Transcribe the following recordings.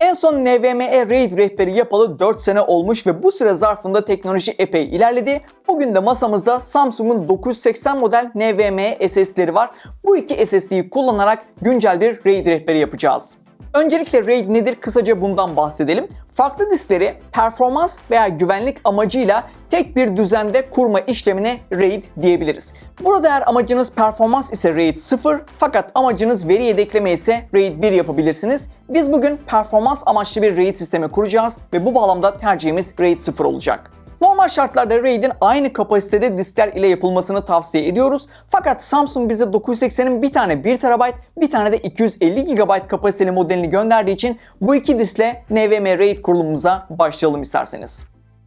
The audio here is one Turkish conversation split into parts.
En son NVMe RAID rehberi yapalı 4 sene olmuş ve bu süre zarfında teknoloji epey ilerledi. Bugün de masamızda Samsung'un 980 model NVMe SSD'leri var. Bu iki SSD'yi kullanarak güncel bir RAID rehberi yapacağız. Öncelikle RAID nedir kısaca bundan bahsedelim. Farklı diskleri performans veya güvenlik amacıyla tek bir düzende kurma işlemine RAID diyebiliriz. Burada eğer amacınız performans ise RAID 0 fakat amacınız veri yedekleme ise RAID 1 yapabilirsiniz. Biz bugün performans amaçlı bir RAID sistemi kuracağız ve bu bağlamda tercihimiz RAID 0 olacak. Normal şartlarda RAID'in aynı kapasitede diskler ile yapılmasını tavsiye ediyoruz. Fakat Samsung bize 980'in bir tane 1 TB, bir tane de 250 GB kapasiteli modelini gönderdiği için bu iki diskle NVMe RAID kurulumumuza başlayalım isterseniz.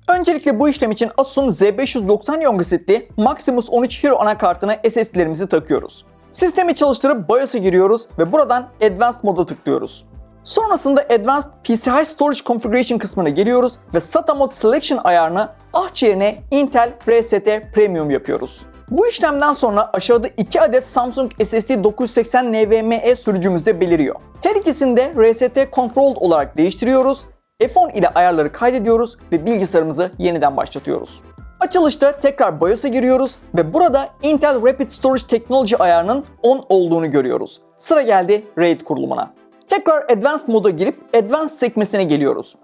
Öncelikle bu işlem için Asus'un Z590 Yongasitli Maximus 13 Hero anakartına SSD'lerimizi takıyoruz. Sistemi çalıştırıp BIOS'a giriyoruz ve buradan Advanced moda tıklıyoruz. Sonrasında Advanced PCI Storage Configuration kısmına geliyoruz ve SATA Mode Selection ayarını ah yerine Intel RST Premium yapıyoruz. Bu işlemden sonra aşağıda 2 adet Samsung SSD 980 NVMe sürücümüzde beliriyor. Her ikisini de RST Controlled olarak değiştiriyoruz. F10 ile ayarları kaydediyoruz ve bilgisayarımızı yeniden başlatıyoruz. Açılışta tekrar BIOS'a giriyoruz ve burada Intel Rapid Storage Technology ayarının 10 olduğunu görüyoruz. Sıra geldi RAID kurulumuna. Tekrar Advanced moda girip Advanced sekmesine geliyoruz.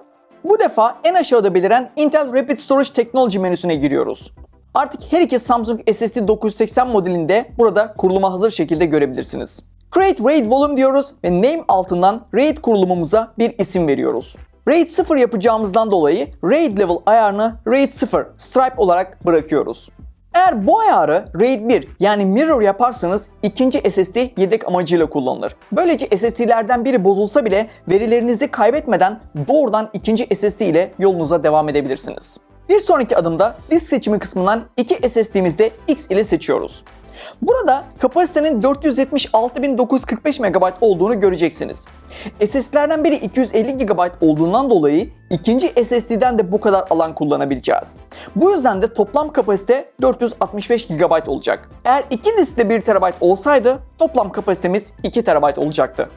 Bu defa en aşağıda beliren Intel Rapid Storage Technology menüsüne giriyoruz. Artık her iki Samsung SSD 980 modelinde burada kuruluma hazır şekilde görebilirsiniz. Create RAID Volume diyoruz ve Name altından RAID kurulumumuza bir isim veriyoruz. RAID 0 yapacağımızdan dolayı RAID Level ayarını RAID 0 Stripe olarak bırakıyoruz. Eğer bu ayarı RAID 1 yani mirror yaparsanız ikinci SSD yedek amacıyla kullanılır. Böylece SSD'lerden biri bozulsa bile verilerinizi kaybetmeden doğrudan ikinci SSD ile yolunuza devam edebilirsiniz. Bir sonraki adımda disk seçimi kısmından iki SSD'mizde X ile seçiyoruz. Burada kapasitenin 476.945 MB olduğunu göreceksiniz. SSD'lerden biri 250 GB olduğundan dolayı ikinci SSD'den de bu kadar alan kullanabileceğiz. Bu yüzden de toplam kapasite 465 GB olacak. Eğer iki diskte 1 TB olsaydı toplam kapasitemiz 2 TB olacaktı.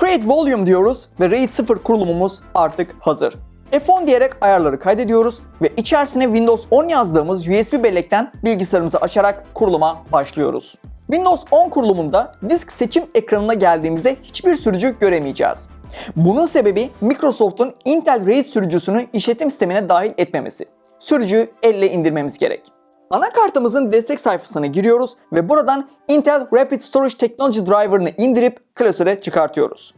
Create Volume diyoruz ve RAID 0 kurulumumuz artık hazır. F10 diyerek ayarları kaydediyoruz ve içerisine Windows 10 yazdığımız USB bellekten bilgisayarımızı açarak kuruluma başlıyoruz. Windows 10 kurulumunda disk seçim ekranına geldiğimizde hiçbir sürücü göremeyeceğiz. Bunun sebebi Microsoft'un Intel RAID sürücüsünü işletim sistemine dahil etmemesi. Sürücüyü elle indirmemiz gerek. Anakartımızın destek sayfasına giriyoruz ve buradan Intel Rapid Storage Technology Driver'ını indirip klasöre çıkartıyoruz.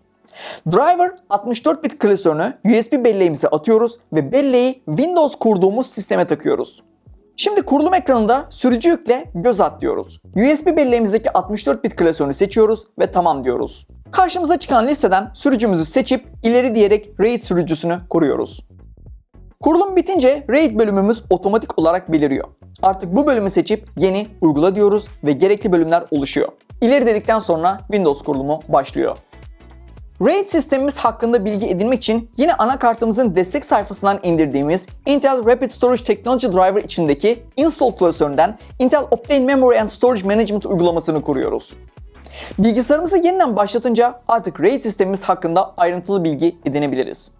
Driver 64 bit klasörünü USB belleğimize atıyoruz ve belleği Windows kurduğumuz sisteme takıyoruz. Şimdi kurulum ekranında sürücü yükle göz at diyoruz. USB belleğimizdeki 64 bit klasörünü seçiyoruz ve tamam diyoruz. Karşımıza çıkan listeden sürücümüzü seçip ileri diyerek RAID sürücüsünü kuruyoruz. Kurulum bitince RAID bölümümüz otomatik olarak beliriyor. Artık bu bölümü seçip yeni uygula diyoruz ve gerekli bölümler oluşuyor. İleri dedikten sonra Windows kurulumu başlıyor. RAID sistemimiz hakkında bilgi edinmek için yine anakartımızın destek sayfasından indirdiğimiz Intel Rapid Storage Technology Driver içindeki Install klasöründen Intel Optane Memory and Storage Management uygulamasını kuruyoruz. Bilgisayarımızı yeniden başlatınca artık RAID sistemimiz hakkında ayrıntılı bilgi edinebiliriz.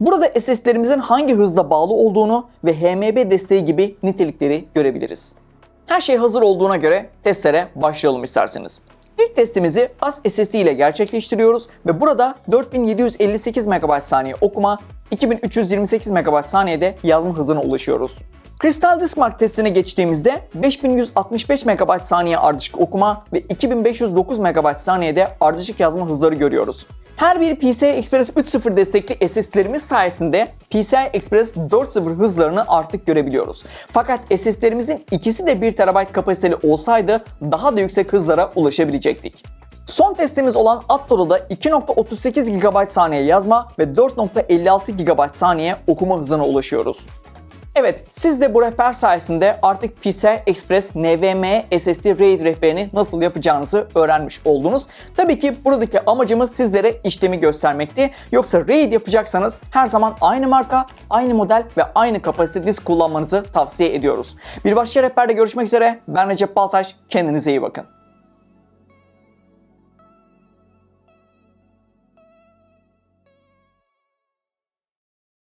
Burada SSD'lerimizin hangi hızda bağlı olduğunu ve HMB desteği gibi nitelikleri görebiliriz. Her şey hazır olduğuna göre testlere başlayalım isterseniz. İlk testimizi AS SSD ile gerçekleştiriyoruz ve burada 4758 MB saniye okuma, 2328 MB saniyede yazma hızına ulaşıyoruz. Crystal Disk Mark testine geçtiğimizde 5165 MB saniye ardışık okuma ve 2509 MB saniyede ardışık yazma hızları görüyoruz. Her bir PCI Express 3.0 destekli SSD'lerimiz sayesinde PCI Express 4.0 hızlarını artık görebiliyoruz. Fakat SSD'lerimizin ikisi de 1 TB kapasiteli olsaydı daha da yüksek hızlara ulaşabilecektik. Son testimiz olan Attoro'da 2.38 GB saniye yazma ve 4.56 GB saniye okuma hızına ulaşıyoruz. Evet, siz de bu rehber sayesinde artık PCI Express NVMe SSD RAID rehberini nasıl yapacağınızı öğrenmiş oldunuz. Tabii ki buradaki amacımız sizlere işlemi göstermekti. Yoksa RAID yapacaksanız her zaman aynı marka, aynı model ve aynı kapasite disk kullanmanızı tavsiye ediyoruz. Bir başka rehberde görüşmek üzere. Ben Recep Baltaş. Kendinize iyi bakın.